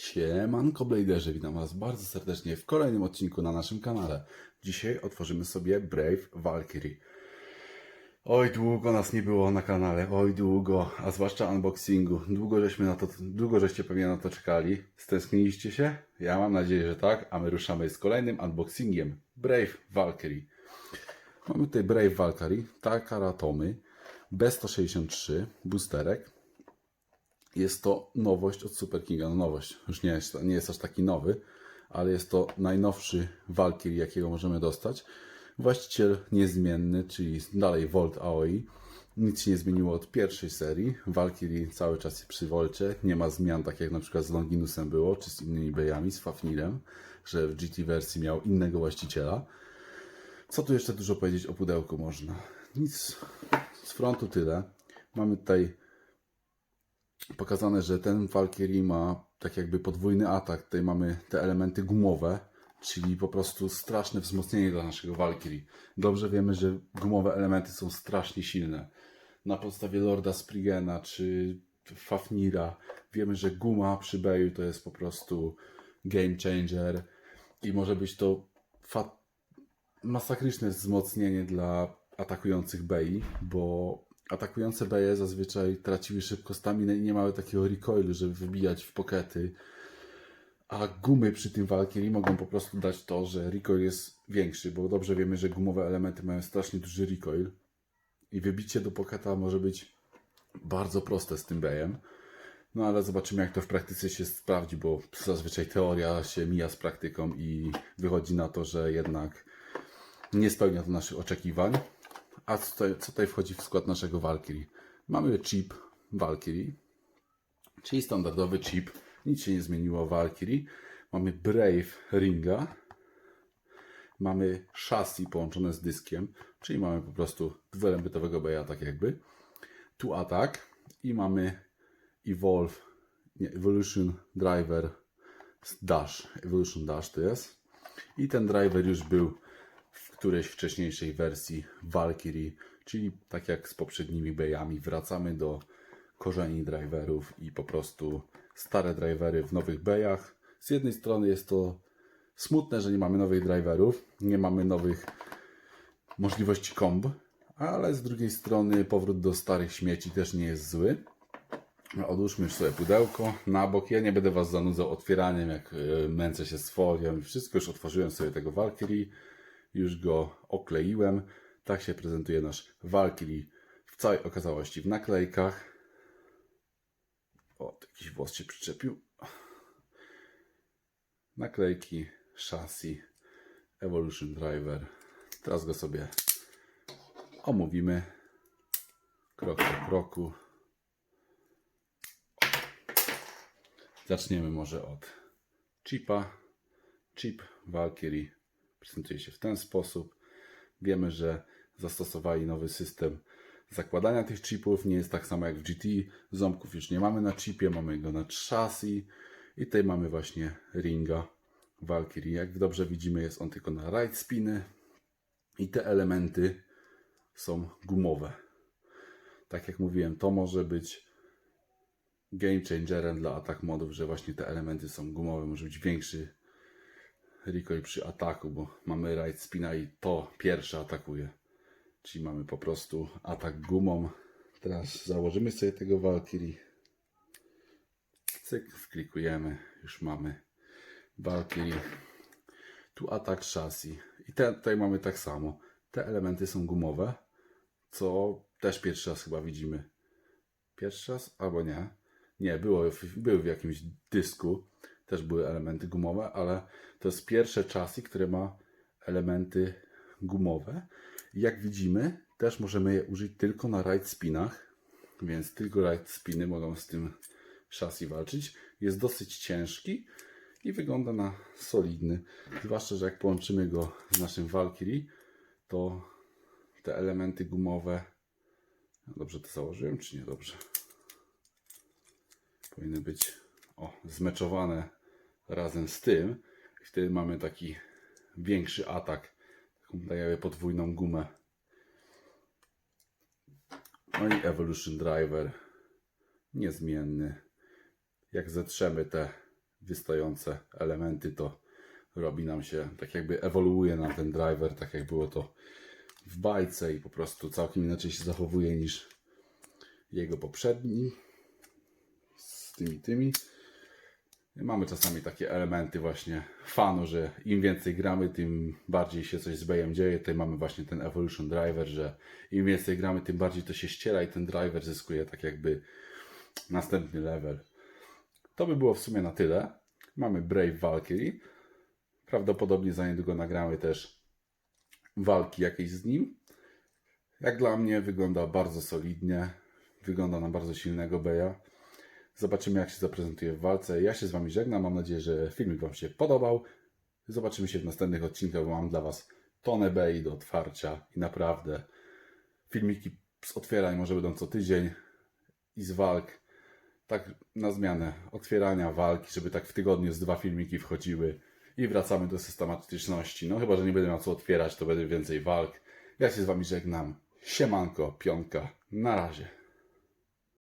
Siemanko Bladerzy, witam Was bardzo serdecznie w kolejnym odcinku na naszym kanale. Dzisiaj otworzymy sobie Brave Valkyrie. Oj, długo nas nie było na kanale, oj długo, a zwłaszcza unboxingu. Długo żeśmy na to, długo żeście pewnie na to czekali. Stęskniliście się? Ja mam nadzieję, że tak, a my ruszamy z kolejnym unboxingiem Brave Valkyrie. Mamy tutaj Brave Valkyrie, Takara Tomy, B163, boosterek, jest to nowość od Super Kinga. No nowość, już nie jest, nie jest aż taki nowy, ale jest to najnowszy Valkyrie, jakiego możemy dostać. Właściciel niezmienny, czyli dalej Volt Aoi. Nic się nie zmieniło od pierwszej serii. Valkyrie cały czas jest przy Volcie. Nie ma zmian, tak jak na przykład z Longinusem było, czy z innymi bejami, z Fafnirem, że w GT wersji miał innego właściciela. Co tu jeszcze dużo powiedzieć o pudełku można? Nic z frontu tyle. Mamy tutaj pokazane, że ten Valkyrie ma tak jakby podwójny atak. Tutaj mamy te elementy gumowe, czyli po prostu straszne wzmocnienie dla naszego Valkyrie. Dobrze wiemy, że gumowe elementy są strasznie silne. Na podstawie Lorda Sprigena czy Fafnira wiemy, że guma przy Beju to jest po prostu game changer i może być to masakryczne wzmocnienie dla atakujących Bei, bo atakujące Beje zazwyczaj traciły szybko staminę i nie miały takiego recoilu, żeby wybijać w pokety. A gumy przy tym Valkyrie mogą po prostu dać to, że recoil jest większy, bo dobrze wiemy, że gumowe elementy mają strasznie duży recoil i wybicie do poketa może być bardzo proste z tym Bejem. No ale zobaczymy, jak to w praktyce się sprawdzi, bo zazwyczaj teoria się mija z praktyką i wychodzi na to, że jednak nie spełnia to naszych oczekiwań. A co tutaj, co tutaj wchodzi w skład naszego Valkyrie? Mamy chip Valkyrie, czyli standardowy chip. Nic się nie zmieniło w Valkyrie. Mamy Brave Ringa. Mamy chassis połączone z dyskiem, czyli mamy po prostu dwuelementowego beja, tak jakby. Tu atak i mamy Evolve, nie, Evolution Driver Dash. Evolution Dash to jest. I ten driver już był którejś wcześniejszej wersji Valkyrie, czyli tak jak z poprzednimi bejami, wracamy do korzeni driverów i po prostu stare drivery w nowych bejach. Z jednej strony jest to smutne, że nie mamy nowych driverów, nie mamy nowych możliwości komb, ale z drugiej strony powrót do starych śmieci też nie jest zły. Odłóżmy już sobie pudełko na bok. Ja nie będę Was zanudzał otwieraniem, jak e, męczę się z folią i wszystko. Już otworzyłem sobie tego Valkyrie. Już go okleiłem. Tak się prezentuje nasz Valkyrie w całej okazałości w naklejkach. O, jakiś włos się przyczepił. Naklejki, chassis, Evolution Driver. Teraz go sobie omówimy krok po kroku. Zaczniemy może od chipa. Chip Valkyrie prezentuje się w ten sposób. Wiemy, że zastosowali nowy system zakładania tych chipów. Nie jest tak samo jak w GT. Ząbków już nie mamy na chipie, mamy go na chassis. I tutaj mamy właśnie ringa Valkyrie. Jak dobrze widzimy, jest on tylko na ride spiny. I te elementy są gumowe. Tak jak mówiłem, to może być game changerem dla atak modów, że właśnie te elementy są gumowe, może być większy recoil przy ataku, bo mamy ride spina i to pierwsze atakuje. Czyli mamy po prostu atak gumą. Teraz założymy sobie tego Valkyrie. Cyk, wklikujemy, już mamy Valkyrie. Tu atak chassis. I te, tutaj mamy tak samo. Te elementy są gumowe, co też pierwszy raz chyba widzimy. Pierwszy raz? Albo nie. Nie, było, były w jakimś dysku. Też były elementy gumowe, ale to jest pierwsze chassis, które ma elementy gumowe. Jak widzimy, też możemy je użyć tylko na ride spinach, więc tylko ride spiny mogą z tym chassis walczyć. Jest dosyć ciężki i wygląda na solidny. Zwłaszcza, że jak połączymy go z naszym Valkyrie, to te elementy gumowe. Dobrze to założyłem, czy nie dobrze? Powinny być o, zmeczowane razem z tym. I wtedy mamy taki większy atak. Taką tak jakby podwójną gumę. No i Evolution Driver. Niezmienny. Jak zetrzemy te wystające elementy, to robi nam się, tak jakby ewoluuje nam ten driver, tak jak było to w bajce i po prostu całkiem inaczej się zachowuje niż jego poprzedni z tymi tymi. Mamy czasami takie elementy właśnie fanu, że im więcej gramy, tym bardziej się coś z Bayem dzieje. Tutaj mamy właśnie ten Evolution Driver, że im więcej gramy, tym bardziej to się ściera i ten driver zyskuje tak jakby następny level. To by było w sumie na tyle. Mamy Brave Valkyrie. Prawdopodobnie za niedługo nagramy też walki jakieś z nim. Jak dla mnie wygląda bardzo solidnie. Wygląda na bardzo silnego Beja. Zobaczymy, jak się zaprezentuje w walce. Ja się z Wami żegnam. Mam nadzieję, że filmik Wam się podobał. Zobaczymy się w następnych odcinkach, bo mam dla Was tonę bei do otwarcia i naprawdę filmiki z otwierań może będą co tydzień i z walk. Tak na zmianę otwierania walki, żeby tak w tygodniu z dwa filmiki wchodziły i wracamy do systematyczności. No chyba, że nie będę miał co otwierać, to będzie więcej walk. Ja się z Wami żegnam. Siemanko, pionka. Na razie.